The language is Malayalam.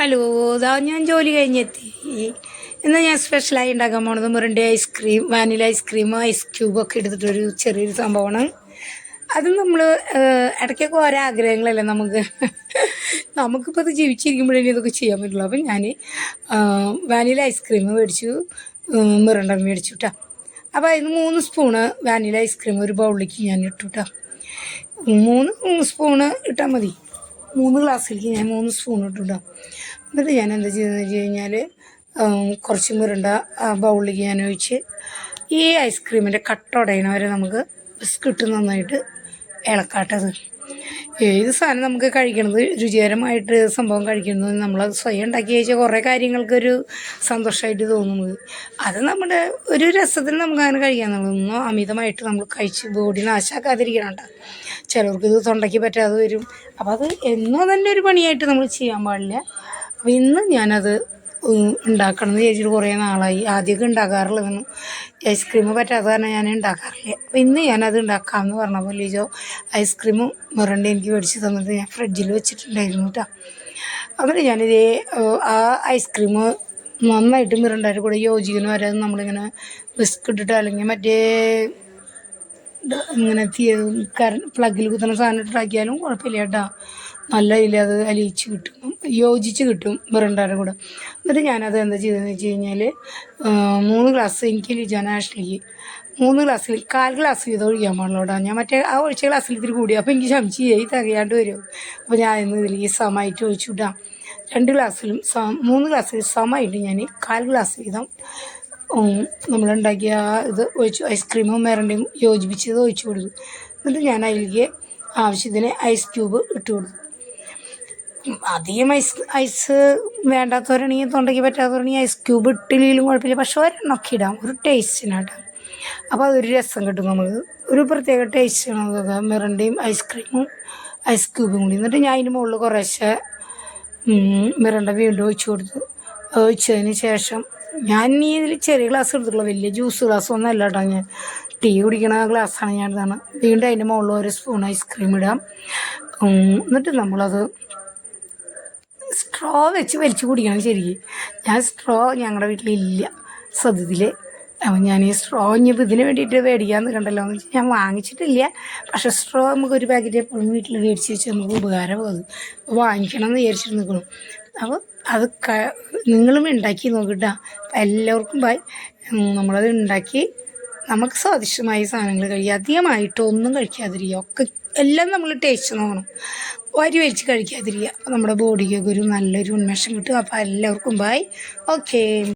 ഹലോ ഞാൻ ജോലി കഴിഞ്ഞെത്തി. ഇന്ന് ഞാൻ സ്പെഷ്യലായി ഉണ്ടാക്കാൻ പോണത് മുരണ്ടി ice cream vanilla ice cream ice ക്യൂബൊക്കെ എടുത്തിട്ടൊരു ചെറിയൊരു സംഭവമാണ്. അത് നമ്മൾ ഇടയ്ക്കൊക്കെ ഓരോ ആഗ്രഹങ്ങളല്ലേ നമുക്ക്. നമുക്കിപ്പോൾ അത് ജീവിച്ചിരിക്കുമ്പോഴേ ഇതൊക്കെ ചെയ്യാൻ പറ്റുള്ളൂ. അപ്പം ഞാൻ വാനില ഐസ്ക്രീം മേടിച്ചു മിറണ്ട മേടിച്ചു കേട്ടോ അപ്പോൾ അതിന് മൂന്ന് സ്പൂണ് വാനില ഐസ്ക്രീം ഒരു ബൗളിലേക്ക് ഞാൻ ഇട്ടു കേട്ടോ മൂന്ന് സ്പൂണ് ഇട്ടാൽ മതി. മൂന്ന് ഗ്ലാസ്സിലേക്ക് ഞാൻ മൂന്ന് സ്പൂൺ ഇട്ടുണ്ടാവും എന്നിട്ട് ഞാൻ എന്താ ചെയ്തതെന്ന് വെച്ച് കഴിഞ്ഞാൽ കുറച്ച് മുരണ്ട ബൗളിലേക്ക് ഞാൻ ഒഴിച്ച് ഈ ഐസ്ക്രീമിന്റെ കട്ട ഉടയണ വരെ നമുക്ക് ബിസ്ക്കറ്റ് നന്നായിട്ട് ഇളക്കാട്ടത്. ഏത് സാധനം നമുക്ക് കഴിക്കണത്? രുചികരമായിട്ട് സംഭവം കഴിക്കുന്നത് നമ്മൾ സ്വയം ഉണ്ടാക്കി കഴിച്ചാൽ കുറേ കാര്യങ്ങൾക്കൊരു സന്തോഷമായിട്ട് തോന്നുന്നത്. അത് നമ്മുടെ ഒരു രസത്തിന് നമുക്ക് അങ്ങനെ കഴിക്കാന്നുള്ളതൊന്നും അമിതമായിട്ട് നമ്മൾ കഴിച്ച് ബോഡി നാശാക്കാതിരിക്കണണ്ട ചിലർക്കിത് തൊണ്ടയ്ക്ക് പറ്റാതെ വരും. അപ്പോൾ അത് എന്നോ തന്നെ ഒരു പണിയായിട്ട് നമ്മൾ ചെയ്യാൻ പാടില്ല. അപ്പോൾ ഇന്ന് ഞാനത് ഉണ്ടാക്കണം എന്ന് വിചാരിച്ചിട്ട് കുറേ നാളായി. ആദ്യമൊക്കെ ഉണ്ടാക്കാറുള്ളതെന്ന് ഐസ്ക്രീം പറ്റാത്ത കാരണം ഞാൻ ഉണ്ടാക്കാറില്ല. അപ്പോൾ ഇന്ന് ഞാനത് ഉണ്ടാക്കാമെന്ന് പറഞ്ഞ പോലെ ലീജോ ഐസ്ക്രീം മുരണ്ട എനിക്ക് മേടിച്ച് തന്നിട്ട് ഞാൻ ഫ്രിഡ്ജിൽ വെച്ചിട്ടുണ്ടായിരുന്നു കേട്ടോ. എന്നിട്ട് ഞാനിതേ ആ ഐസ്ക്രീം നന്നായിട്ട് മിറണ്ടായിട്ട് കൂടെ യോജിക്കുന്ന. വരെ നമ്മളിങ്ങനെ റിസ്ക് ഇട്ടിട്ട് അല്ലെങ്കിൽ മറ്റേ ഇങ്ങനെ കറണ്ട് പ്ലഗിൽ കുത്തുന്ന സാധനം ഇട്ടാക്കിയാലും കുഴപ്പമില്ല കേട്ടോ. നല്ല ഇതിൽ അത് അലിയിച്ച് കിട്ടും. യോജിച്ച് കിട്ടും ബ്രണ്ടാരുടെ കൂടെ. എന്നിട്ട് ഞാനത് എന്താ ചെയ്തതെന്ന് വെച്ച് കഴിഞ്ഞാൽ മൂന്ന് ഗ്ലാസ് എനിക്ക് ജനാഷ്ലിക്ക് മൂന്ന് ഗ്ലാസ്സിൽ കാൽ ഗ്ലാസ് വീതം ഒഴിക്കാൻ പാടുള്ളൂ കേട്ടോ. ഞാൻ മറ്റേ ആ ഒഴിച്ച ഗ്ലാസ്സിൽ ഇത്തിരി കൂടി അപ്പോൾ എനിക്ക് ശംശിയായി തികയാണ്ട് വരും. അപ്പോൾ ഞാൻ ഇന്ന് ഇതിൽ ഈ സമയത്ത് ഒഴിച്ചു വിടാം രണ്ട് ഗ്ലാസ്സിലും സ മൂന്ന് ഗ്ലാസ്സിൽ സമയമായിട്ട് ഞാൻ കാൽ ഗ്ലാസ് വീതം നമ്മളുണ്ടാക്കിയ ഇത് ഒഴിച്ചു ഐസ്ക്രീമും വേറെയും യോജിപ്പിച്ചത് ഒഴിച്ചു കൊടുക്കും എന്നിട്ട് ഞാൻ അതിലേക്ക് ആവശ്യത്തിന് ഐസ് ക്യൂബ് ഇട്ട് കൊടുത്തു. അധികം ഐസ് ഐസ് വേണ്ടാത്തവരാണെങ്കിൽ തൊണ്ടയ്ക്ക് പറ്റാത്തവരാണെങ്കിൽ ഐസ് ക്യൂബ് ഇട്ടില്ലെങ്കിലും കുഴപ്പമില്ല. പക്ഷെ ഒരെണ്ണമൊക്കെ ഇടാം. ഒരു ടേസ്റ്റിനാട്ടോ. അപ്പോൾ അതൊരു രസം കിട്ടും നമുക്ക്. ഒരു പ്രത്യേക ടേസ്റ്റാണ് അതൊക്കെ മിറണ്ടയും ഐസ്ക്രീമും ഐസ് ക്യൂബും കൂടി. എന്നിട്ട് ഞാൻ അതിന്റെ മുകളിൽ കുറേശ്ശെ മിറണ്ട വീണ്ടും ഒഴിച്ചു കൊടുത്തു. ഒഴിച്ചതിന് ശേഷം ഞാൻ ഈ ഇതിൽ ചെറിയ ഗ്ലാസ് എടുത്തിട്ടുള്ളൂ വലിയ ജ്യൂസ് ഗ്ലാസ് ഒന്നും അല്ല കേട്ടോ. ഞാൻ ടീ കുടിക്കണ ഗ്ലാസ്സാണ് ഞാൻ ഇതാണ്. വീണ്ടും അതിന്റെ മുകളിൽ ഒരു സ്പൂൺ ഐസ്ക്രീം ഇടാം. എന്നിട്ട് നമ്മളത് സ്ട്രോ വെച്ച് വലിച്ചു കുടിക്കണം ശരിക്കും. ഞാൻ സ്ട്രോ ഞങ്ങളുടെ വീട്ടിലില്ല. സത്യത്തിൽ അപ്പം ഞാൻ ഈ സ്ട്രോ ഇനിയിപ്പോൾ ഇതിന് വേണ്ടിയിട്ട് മേടിക്കാൻ കണ്ടല്ലോ എന്ന് വെച്ചാൽ ഞാൻ വാങ്ങിച്ചിട്ടില്ല. പക്ഷേ സ്ട്രോ നമുക്ക് ഒരു പാക്കറ്റ് എപ്പോഴും വീട്ടിൽ മേടിച്ച് വെച്ച് നമുക്ക് ഉപകാരമാകും വാങ്ങിക്കണം എന്ന് വിചാരിച്ചിട്ട് നിൽക്കണം അപ്പോൾ അത് ക നിങ്ങളും ഉണ്ടാക്കി നോക്കിട്ടാ. എല്ലാവർക്കും ബൈ. നമ്മളത് ഉണ്ടാക്കി നമുക്ക് സ്വാദിഷ്ടമായ സാധനങ്ങൾ കഴിക്കുക അധികമായിട്ടൊന്നും കഴിക്കാതിരിക്കുക. ഒക്കെ എല്ലാം നമ്മൾ ടേസ്റ്റ് നോക്കണം. വരി വലിച്ച് കഴിക്കാതിരിക്കുക. നമ്മുടെ ബോഡിക്കൊക്കെ ഒരു നല്ലൊരു ഉന്മേഷം കിട്ടും. അപ്പോൾ എല്ലാവർക്കും ബൈ ഓക്കേ